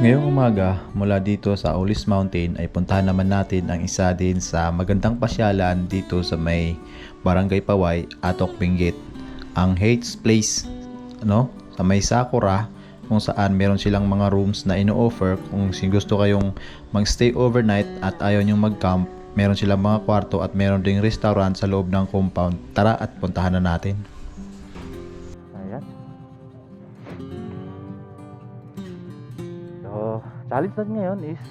Ngayong umaga, mula dito sa Ulis Mountain ay puntahan naman natin ang isa din sa magandang pasyalan dito sa may Barangay Paway, Atok Benguet. Ang Hates Place, no? Sa may Sakura, kung saan meron silang mga rooms na ino-offer kung gusto kayong mag-stay overnight at ayaw nyong mag-camp, meron silang mga kwarto at meron ding restaurant sa loob ng compound. Tara at puntahan na natin. Challenge natin ngayon is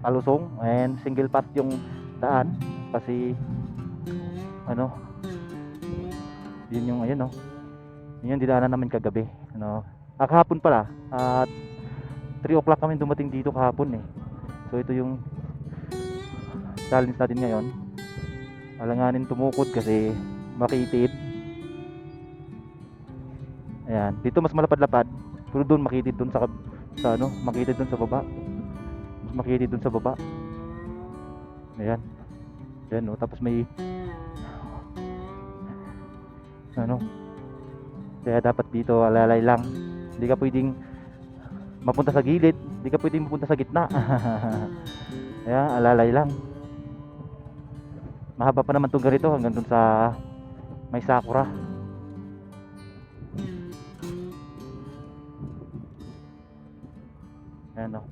palusong and single path yung daan. Kasi ano yun yung ayun no? Yun yung dinaanan namin kagabi ano? Ah, kahapon pala at 3 o'clock kami dumating dito kahapon eh. So ito yung challenge natin ngayon. Alanganin tumukod kasi makitid. Ayan, dito mas malapad-lapad. Pero doon makitid doon sa sa ano, makitid doon sa baba. Mas makitid doon sa baba. Ayan. Ayan, no? tapos may ano. Kaya dapat dito alalay lang. Hindi ka pwedeng mapunta sa gilid, hindi ka pwedeng mapunta sa gitna. Kaya alalay lang. Mahaba pa naman 'tong ganito hanggang doon sa may sakura. Ayan o.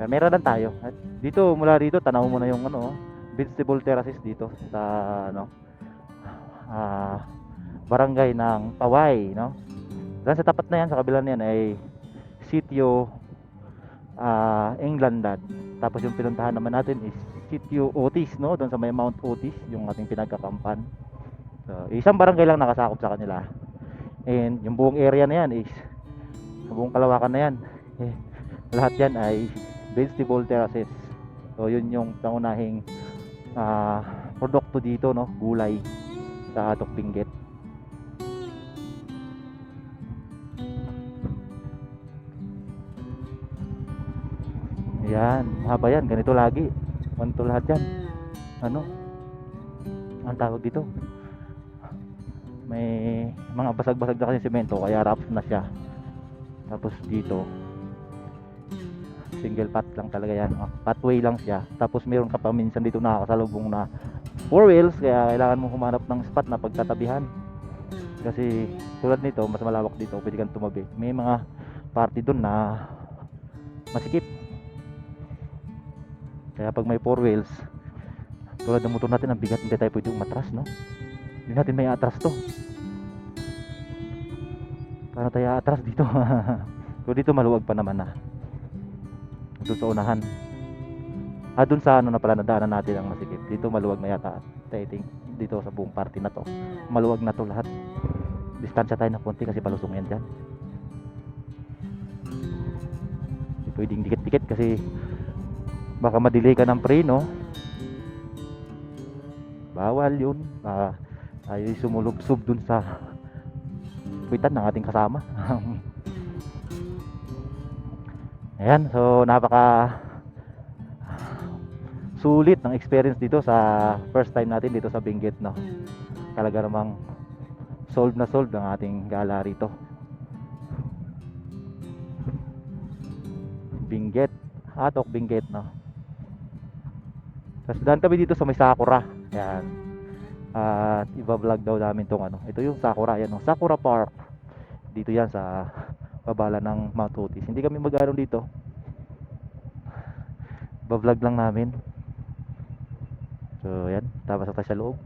Camera lang tayo. At dito, mula dito, tanaw mo na yung ano, vegetable terraces dito sa ano, ah, barangay ng Paway, no? Diyan sa tapat na yan, sa kabila na yan ay sitio ah, Englandad. Tapos yung pinuntahan naman natin is sitio Otis, no? Doon sa may Mount Otis, yung ating pinagkakampan. So, isang barangay lang nakasakop sa kanila. And yung buong area na yan is buong kalawakan na yan. Eh, lahat yan ay vegetable terraces. So yun yung pangunahing ah, produkto dito no? Gulay sa Atok Benguet. Yan haba yan. Ganito lagi. Ganito lahat yan. Ano? Ang tawag dito? May mga basag-basag na kasi semento kaya rough na siya tapos dito single path lang talaga yan oh, pathway lang siya. Tapos meron ka pa minsan dito nakakasalubong na four wheels kaya kailangan mo humanap ng spot na pagtatabihan. Kasi tulad nito mas malawak dito pwede kang tumabi. May mga party doon na masikip. Kaya pag may four wheels tulad ng motor natin ang bigat hindi tayo pwede umatras no? Hindi natin may atras to Paano tayo atras dito? so dito maluwag pa naman na. Doon sa unahan. Ah, doon sa ano na pala nadaanan natin ang masikip. Dito maluwag na yata. I think dito sa buong party na to. Maluwag na to lahat. Distansya tayo na konti kasi palusong yan dyan. Hindi pwedeng dikit-dikit kasi baka madelay ka ng pre, no? Bawal yun. Baka tayo sumulubsob dun sa kwitan ng ating kasama. Ayan, so napaka sulit ng experience dito sa first time natin dito sa Benguet, no. Talaga namang solve na solve ang ating gala rito. Benguet, Atok Benguet, no. Tapos daan kami dito sa may Sakura. Ayan at iba-vlog daw namin tong ano. Ito yung Sakura yan no? Sakura Park. Dito yan sa babala ng Mount Otis. Hindi kami mag-ano dito. Ba-vlog lang namin. So yan tapos tayo sa loob.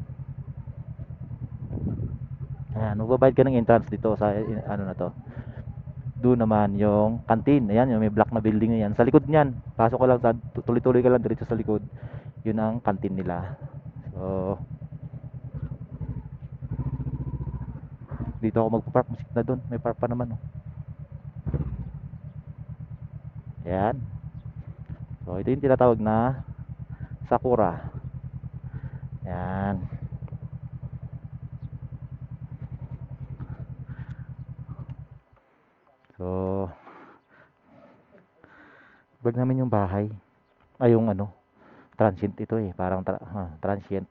Ayan magbabayad ka ng entrance dito sa ano na to. Doon naman yung canteen. Ayan yung may black na building na yan. Sa likod niyan. Pasok ko lang sa tuloy-tuloy ka lang diretso sa likod. Yun ang canteen nila. So dito ako magpa-park musik na doon may park pa naman oh. yan so ito yung tinatawag na sakura. Yan so bag namin yung bahay. Ay yung ano transient ito eh. Parang tra- ah, transient.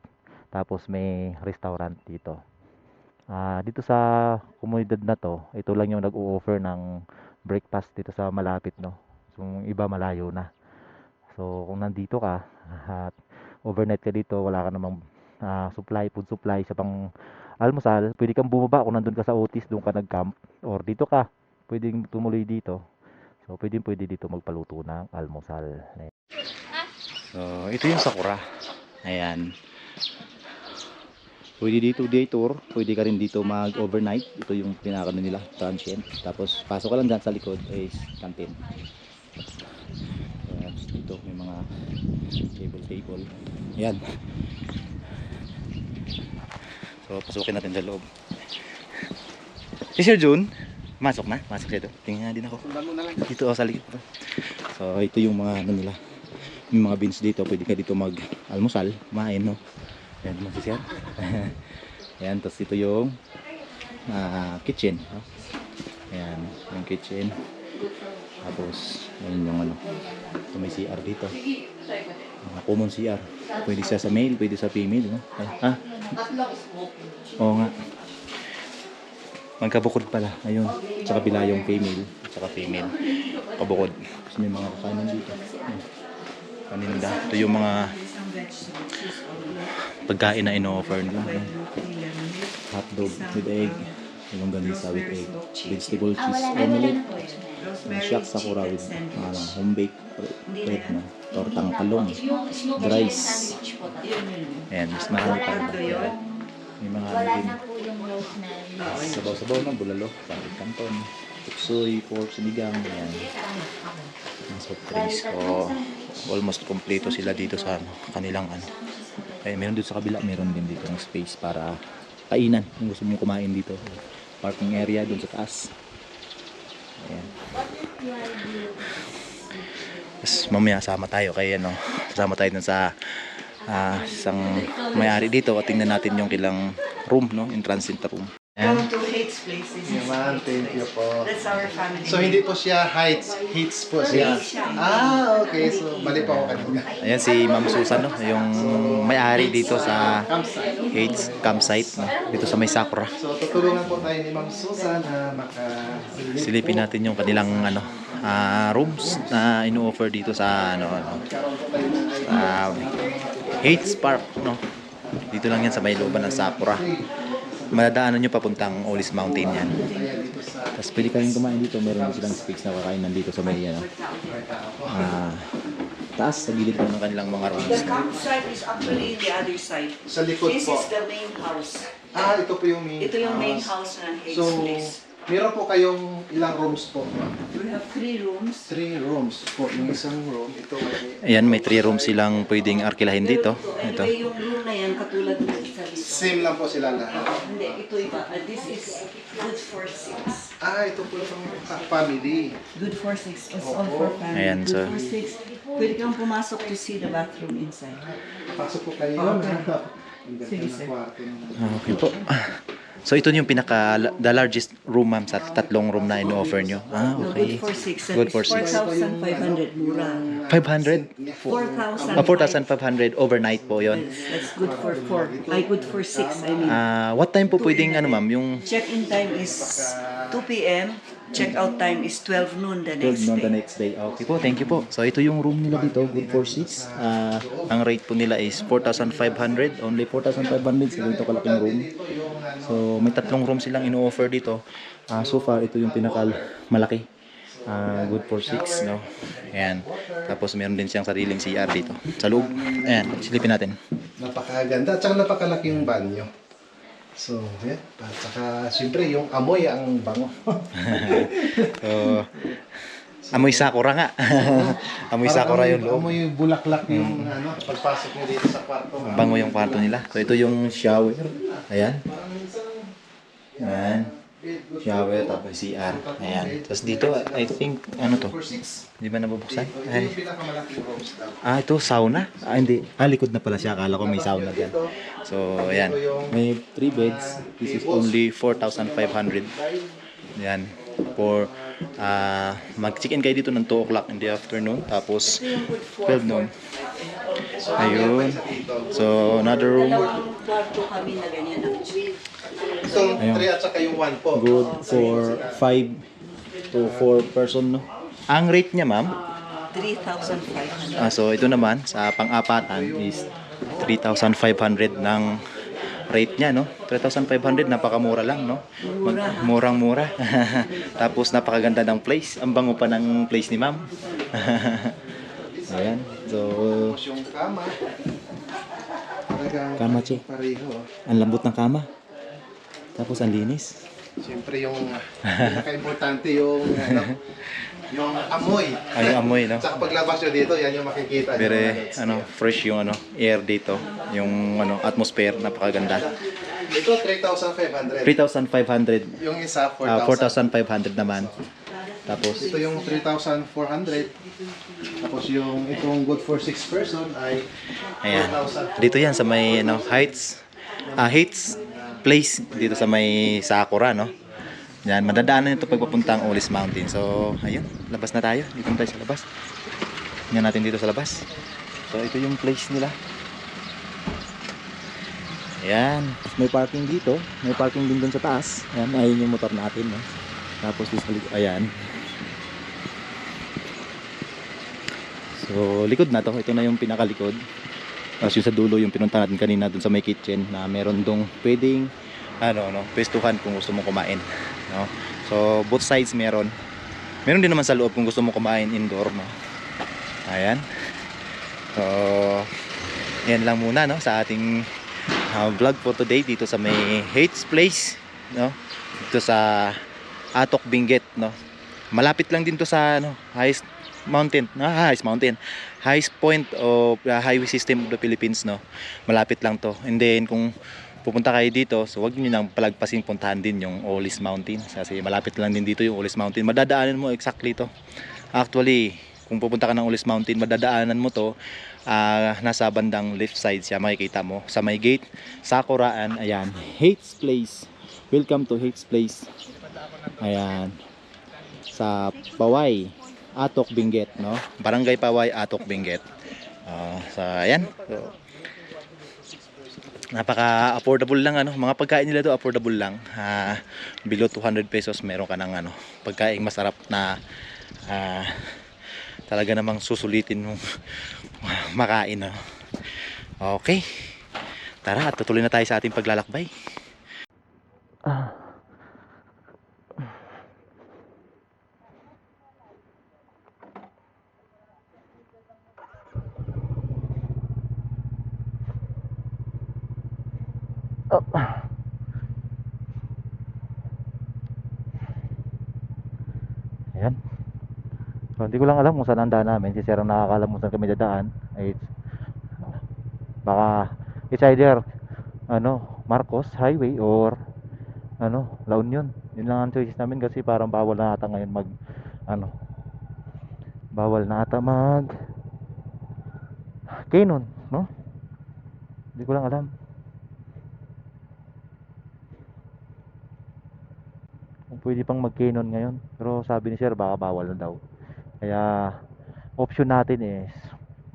Tapos may restaurant dito Ah, dito sa komunidad na to, ito lang yung nag-o-offer ng breakfast dito sa malapit no. So yung iba malayo na. So kung nandito ka at overnight ka dito, wala ka namang ah, supply, food supply sa pang almusal, pwede kang bumaba kung nandun ka sa Otis, doon ka nag-camp or dito ka, pwedeng tumuloy dito. So pwede pwede dito magpaluto ng almusal. So, ito yung Sakura. Ayan. Pwede dito day tour, pwede ka rin dito mag-overnight. Ito yung pinakano nila, transient. Tapos pasok ka lang dyan sa likod is canteen. Ayan, dito may mga table table. Ayan. So, pasukin natin sa loob. Si Sir Jun, masok na, masok siya doon. Tingnan din ako. Dito ako sa likod. So, ito yung mga ano nila, yung mga beans dito, pwede ka dito mag-almusal, kumain, no? Ayan, masisyan. Ayan, tapos ito yung ah, kitchen. No? Ayan, yung kitchen. Tapos, ayan yung ano, ito may CR dito. Mga common CR. Pwede siya sa male, pwede sa female, no? Ay, ha? Oo nga. Magkabukod pala. Ayun. Sa kabila yung female. Sa female. Kabukod. Kasi may mga kakanan dito. Ayan paninda. Ito yung mga pagkain na ino-offer nila. Hotdog with egg, yung ganisa with egg, vegetable cheese omelette, yung shock sakura with ano, home baked bread na, tortang talong, rice. Ayan, mas marami pa rin. May mga ano din, sabaw-sabaw na, bulalo, palit kanton, tuksoy, pork, sinigang, ayan. Ang soft drinks ko. Almost kompleto sila dito sa ano, kanilang ano. Kaya meron dito sa kabila, meron din dito ng space para kainan kung gusto mong kumain dito. Parking area doon sa taas. Ayan. Tapos mamaya sama tayo kay ano, sama tayo dun sa ah, isang may-ari dito at tingnan natin yung kilang room, no? Yung transit room. Welcome to Hates Place. This is Naman, thank you po. That's our family. So hindi po siya heights, hits po siya. Ah, okay. So mali pa ako kanina. Ayan si Ma'am Susan, no? Yung may-ari dito sa Campsite. Hates campsite, no? Dito sa may Sakura. So tutulungan po tayo ni Ma'am Susan na maka silipin natin yung kanilang ano ah, rooms na ino-offer dito sa ano, ano sa Hates Park no dito lang yan sa may looban ng Sakura madadaanan nyo papuntang Olis Mountain yan tapos pwede kayong kumain dito meron din silang space na kakain nandito sa may ano ah, taas sa gilid ng kanilang mga The rooms campsite is actually the other side. Sa likod This po. is the main house. Ah, ito po yung main Ito yung main house. house ng Hates So, Place. Meron po kayong ilang rooms po? We have three rooms. Three rooms po. Yung isang room, ito may ayan may 3 rooms silang pwedeng arkilahin dito ito Anyway, yung room na yan, katulad ng isa dito. same lang po sila lahat. Hindi, ito iba. Uh, this is good for six. Ah, ito po yung family. Good for six. It's all for family. Ayan, good so- for six. Pwede kang pumasok to see the bathroom inside. Pasok po kayo. Okay. Ang ganda Sige, ng sir. kwarto. Okay po. So ito yung pinaka the largest room ma'am sa tatlong room na ino-offer nyo. Ah, okay. Good for six. Good for six. 4,500 mura. 500? 4,000. Ah, 4,500 overnight po yon. That's good for four. Ay, good for six, I mean. Ah, what time po pwedeng ano ma'am, yung Check-in time is 2 p.m. Check-out time is 12 noon the 12 next noon the day. next day. Okay po, thank you po. So ito yung room nila dito, good for 6. Ah, ang rate po nila is 4,500. Only 4,500 sa ganito kalaking room. So may tatlong room silang ino-offer dito. Ah, so far ito yung pinaka malaki. Ah, good for 6, no? Ayan. Tapos meron din siyang sariling CR dito. Sa loob. Ayan, silipin natin. Napakaganda. At saka napakalaki yung banyo. So, yan. At saka, siyempre, yung amoy ang bango. So, amoy sakura nga. amoy sakura yung loob. Amoy bulaklak yung ano, pagpasok nyo dito sa kwarto. Bango yung kwarto nila. So ito yung shower. Ayan. Ayan. Shower tapos CR. Ayan. Tapos dito, I think, ano to? Di ba nabubuksan? Ay. Ah, ito sauna? Ah, hindi. Ah, likod na pala siya. Akala ko may sauna dyan. So, ayan. May 3 beds. This is only 4,500. Ayan. For, ah, mag-check-in kayo dito ng 2 o'clock in the afternoon. Tapos, 12 noon. Ayun. So, another room. Itong Ayun. 3 at saka yung 1 po. Good for 5 to 4 person, no? Ang rate niya, ma'am, 3,500. Ah, so ito naman sa pang-apatan is 3,500 ng rate niya no. 3,500 napakamura lang no. Ha? Murang-mura. Tapos napakaganda ng place. Ang bango pa ng place ni Ma'am. Ayan. So Tapos yung kama. Talagang Kama, che. pareho. ang lambot ng kama. Tapos ang linis. Siyempre yung pinaka-importante yung ano, yung amoy. Ay, yung amoy no. Tsaka paglabas nyo dito, yan yung makikita. Very mga ano, fresh yung ano, air dito. Yung ano, atmosphere napakaganda. Ito 3,500. 3,500. Yung isa Ah, 4,000. 4,500 naman. Tapos Ito yung 3,400. Tapos yung itong good for 6 person ay Ayan. 4,000. Dito yan sa may ano, Heights. Ah, Heights Place dito sa may Sakura, no? Yan, madadaanan ito pagpapuntang Olis Mountain. So, ayun, labas na tayo. Dito tayo sa labas. Tingnan natin dito sa labas. So, ito yung place nila. Ayan, may parking dito. May parking din doon sa taas. Ayan, ayun yung motor natin, no? Tapos, ayan. So, likod na to. Ito na yung pinakalikod. Tapos yung sa dulo yung pinunta natin kanina dun sa may kitchen na meron dong pwedeng ano no, pestuhan kung gusto mo kumain, no. So both sides meron. Meron din naman sa loob kung gusto mo kumain indoor, no. Ayan. So yan lang muna no sa ating uh, vlog for today dito sa may Hates Place, no. Dito sa Atok Benguet, no. Malapit lang din to sa ano, highest mountain, no, highest mountain highest point of the highway system of the Philippines no malapit lang to and then kung pupunta kayo dito so wag niyo nang palagpasin puntahan din yung Olis Mountain. Kasi malapit lang din dito yung Olis Mountain. Madadaanan mo exactly to. Actually kung pupunta ka ng Olis Mountain madadaanan mo to. Ah, nasa bandang left side siya makikita mo. Sa may gate Sakuraan ayan Hates Place. Welcome to Hates Place. Ayan. Sa Paway Atok Benguet, no? Barangay Paway, Atok Benguet. Ah, sa ayan. So, napaka-affordable lang ano, mga pagkain nila to affordable lang. Ah, below 200 pesos meron ka ng ano, pagkain masarap na ah, talaga namang susulitin mong makain, no? Okay. Tara, at tutuloy na tayo sa ating paglalakbay. Oh. Ayan. So, hindi ko lang alam kung saan ang daan namin. Si Sir ang nakakalam kung saan kami dadaan. Ay, baka it's either ano, Marcos Highway or ano, La Union. Yun lang ang choices namin kasi parang bawal na ata ngayon mag ano, bawal na ata mag Canon, no? Hindi ko lang alam. kung pwede pang mag-canon ngayon. Pero sabi ni Sir, baka bawal na daw. Kaya, option natin is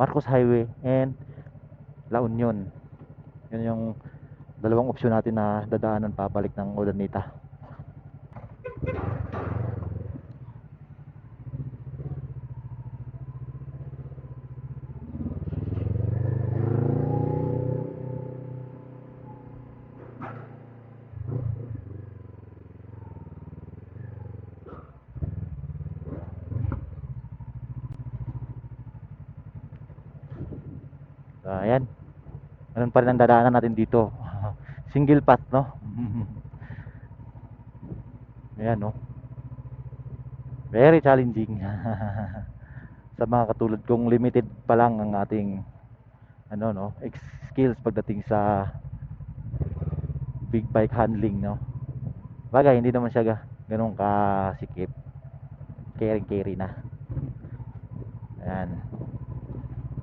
Marcos Highway and La Union. Yun yung dalawang option natin na dadaanan pabalik ng Odanita. So, ayan. Ganun pa rin ang dadaanan natin dito. Single path, no? ayan, no? Very challenging. Sa mga katulad kong limited pa lang ang ating ano, no? skills pagdating sa big bike handling, no? Bagay, hindi naman siya ga- ganun kasikip. Carry-carry na. Ayan.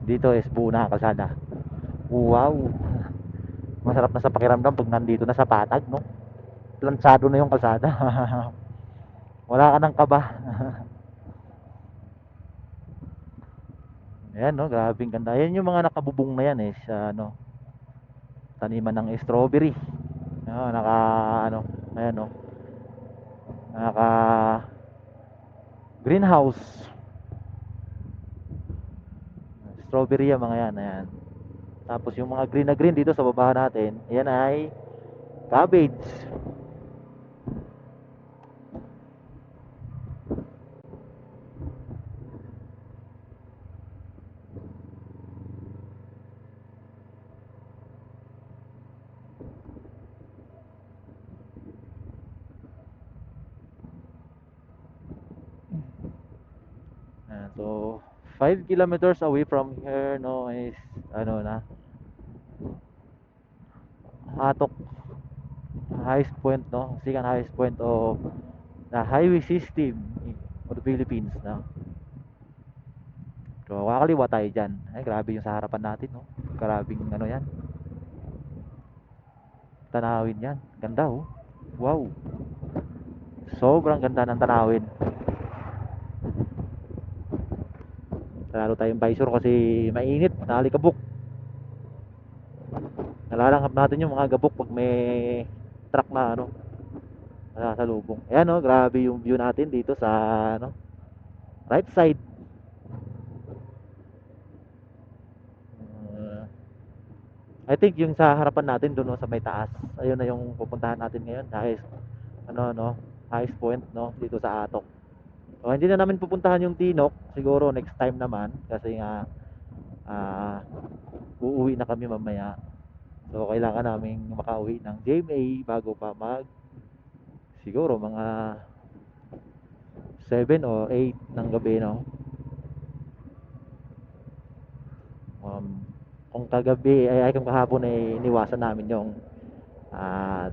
Dito is buo na kalsada. Wow. Masarap na sa pakiramdam pag nandito na sa patag, no? Plansado na yung kalsada. Wala ka ng kaba. Ayan, no? Grabing ganda. Ayan yung mga nakabubong na yan eh. Sa, ano, taniman ng strawberry. No, naka, ano, ayan, no? Naka, greenhouse. Strawberry yan mga yan, ayan. Tapos yung mga green na green dito sa baba natin, yan ay cabbage. So 5 kilometers away from here no is ano na Atok highest point no? Second highest point of the highway system of the Philippines no? So kakaliwa tayo dyan. Ay grabe yung sa harapan natin no? Grabing ano yan. Tanawin yan. Ganda oh. Wow. Sobrang ganda ng tanawin. Lalo tayong visor kasi mainit, nalikabok. Nalalanghap natin yung mga gabok pag may truck na ano, nasasalubong. Ayan no, grabe yung view natin dito sa ano, right side. Uh, I think yung sa harapan natin doon no, sa may taas. Ayun na yung pupuntahan natin ngayon, highest ano no, highest point no dito sa Atok. So, hindi na namin pupuntahan yung Tinok, siguro next time naman kasi nga ah uuwi na kami mamaya. So kailangan naming makauwi ng GMA bago pa mag siguro mga 7 o 8 ng gabi no. Um, kung kagabi ay, ay kung kahapon ay iniwasan namin yung ah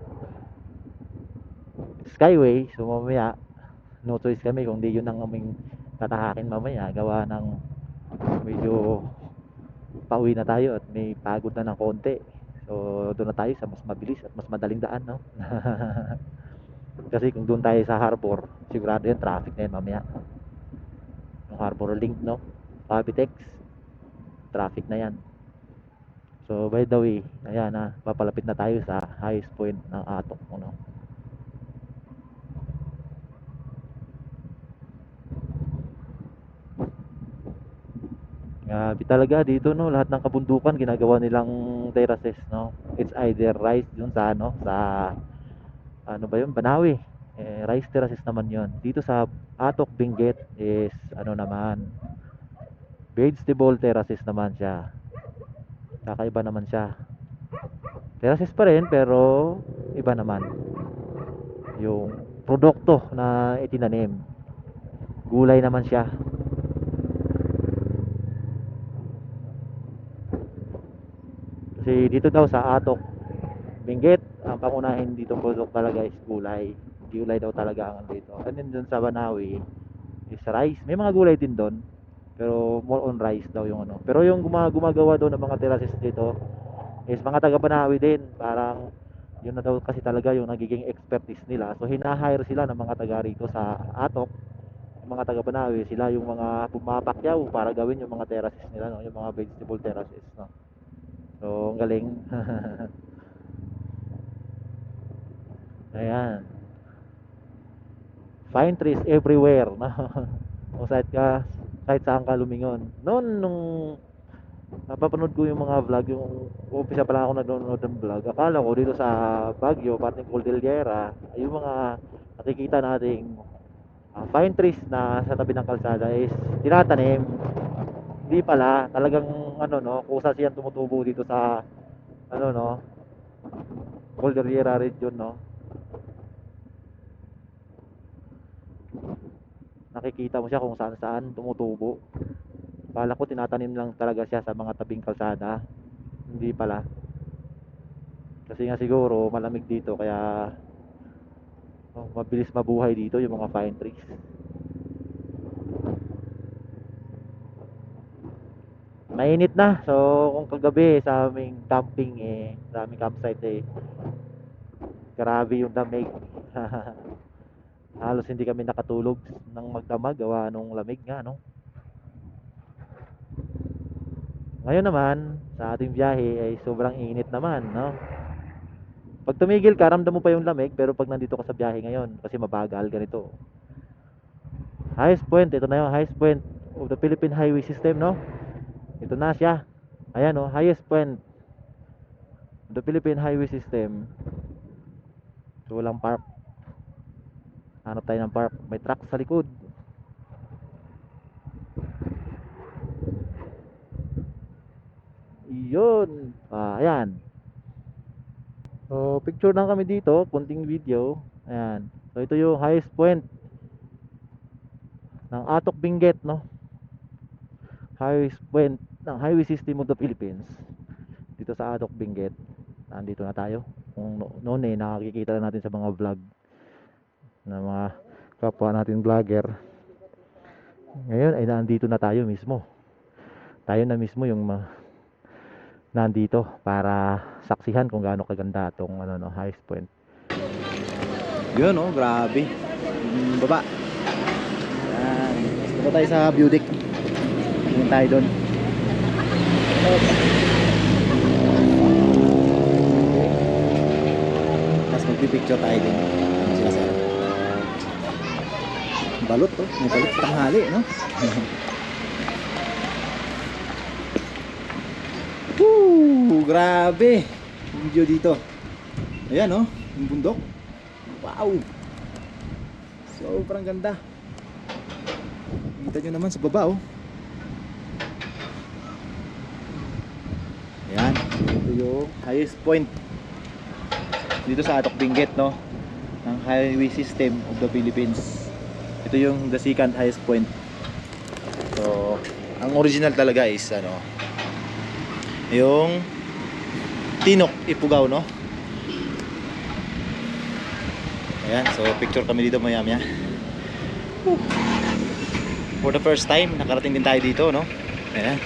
Skyway, so mamaya no choice kami kung di yun ang aming tatahakin mamaya. Gawa ng medyo pauwi na tayo at may pagod na ng konti so doon na tayo sa mas mabilis at mas madaling daan no? Kasi kung doon tayo sa harbor sigurado yan traffic na yan mamaya. Yung harbor link no? Cavitex traffic na yan. So by the way ayan na papalapit na tayo sa highest point ng Atok no Grabe talaga dito no, lahat ng kabundukan ginagawa nilang terraces no. It's either rice dun sa ano, sa ano ba 'yun, Banawi. Eh, rice terraces naman 'yon. Dito sa Atok Benguet is ano naman, vegetable terraces naman siya. Kakaiba naman siya. Terraces pa rin pero iba naman. Yung produkto na itinanim. Gulay naman siya. Kasi dito daw sa Atok, Benguet, ang pangunahin dito product talaga is gulay. Gulay daw talaga ang dito. And then dun sa Banawi is rice. May mga gulay din doon. Pero more on rice daw yung ano. Pero yung guma gumagawa daw ng mga terraces dito is mga taga Banawi din. Parang yun na daw kasi talaga yung nagiging expertise nila. So hina-hire sila ng mga taga rito sa Atok. Mga taga Banawi, sila yung mga pumapakyaw para gawin yung mga terraces nila, no? yung mga vegetable terraces. No? So, ang galing. Ayan. Fine trees everywhere. No? Kung saan ka, kahit saan ka lumingon. Noon, nung napapanood ko yung mga vlog, yung umpisa pa lang ako nanonood ng vlog, akala ko dito sa Baguio, pating Cordillera, yung mga nakikita nating ah, fine trees na sa tabi ng kalsada is tinatanim hindi pala talagang ano no kusa siyang tumutubo dito sa ano no Cordillera region no. Nakikita mo siya kung saan saan tumutubo. Kala ko tinatanim lang talaga siya sa mga tabing kalsada. Hindi pala. Kasi nga siguro malamig dito kaya oh, mabilis mabuhay dito yung mga fine trees mainit na. So, kung kagabi sa aming camping eh, sa aming campsite eh, grabe yung lamig. Halos hindi kami nakatulog ng magdamag gawa nung lamig nga, no? Ngayon naman, sa ating biyahe ay sobrang init naman, no? Pag tumigil ka, ramdam mo pa yung lamig, pero pag nandito ka sa biyahe ngayon, kasi mabagal ganito. highest point ito na yung highest point of the Philippine highway system no ito na siya. Ayan oh highest point. The Philippine highway system. So walang park. Hanap tayo ng park. May truck sa likod. Yun. Ah, ayan. So picture lang kami dito. Kunting video. Ayan. So ito yung highest point ng Atok Benguet no? Highest point ng highway system of the Philippines dito sa Atok Benguet nandito na tayo. Kung no- noon eh nakikita na natin sa mga vlog na mga kapwa natin vlogger. Ngayon ay nandito na tayo mismo. Tayo na mismo yung ma- nandito para saksihan kung gaano kaganda itong ano no highest point. Yun oh grabe. Baba. Yan. Baba tayo sa deck yun tayo doon tapos magpipicture tayo din ano sila sir balot to may balot tanghali no Woo! Grabe! Video dito. Ayan oh, yung bundok. Wow! Sobrang ganda. Kita nyo naman sa baba oh. Ayan, ito yung highest point dito sa Atok Benguet no? Ng highway system of the Philippines. Ito yung the second highest point. So, ang original talaga is ano, yung Tinok Ipugaw no? Ayan so picture kami dito maya maya for the first time nakarating din tayo dito no? Ayan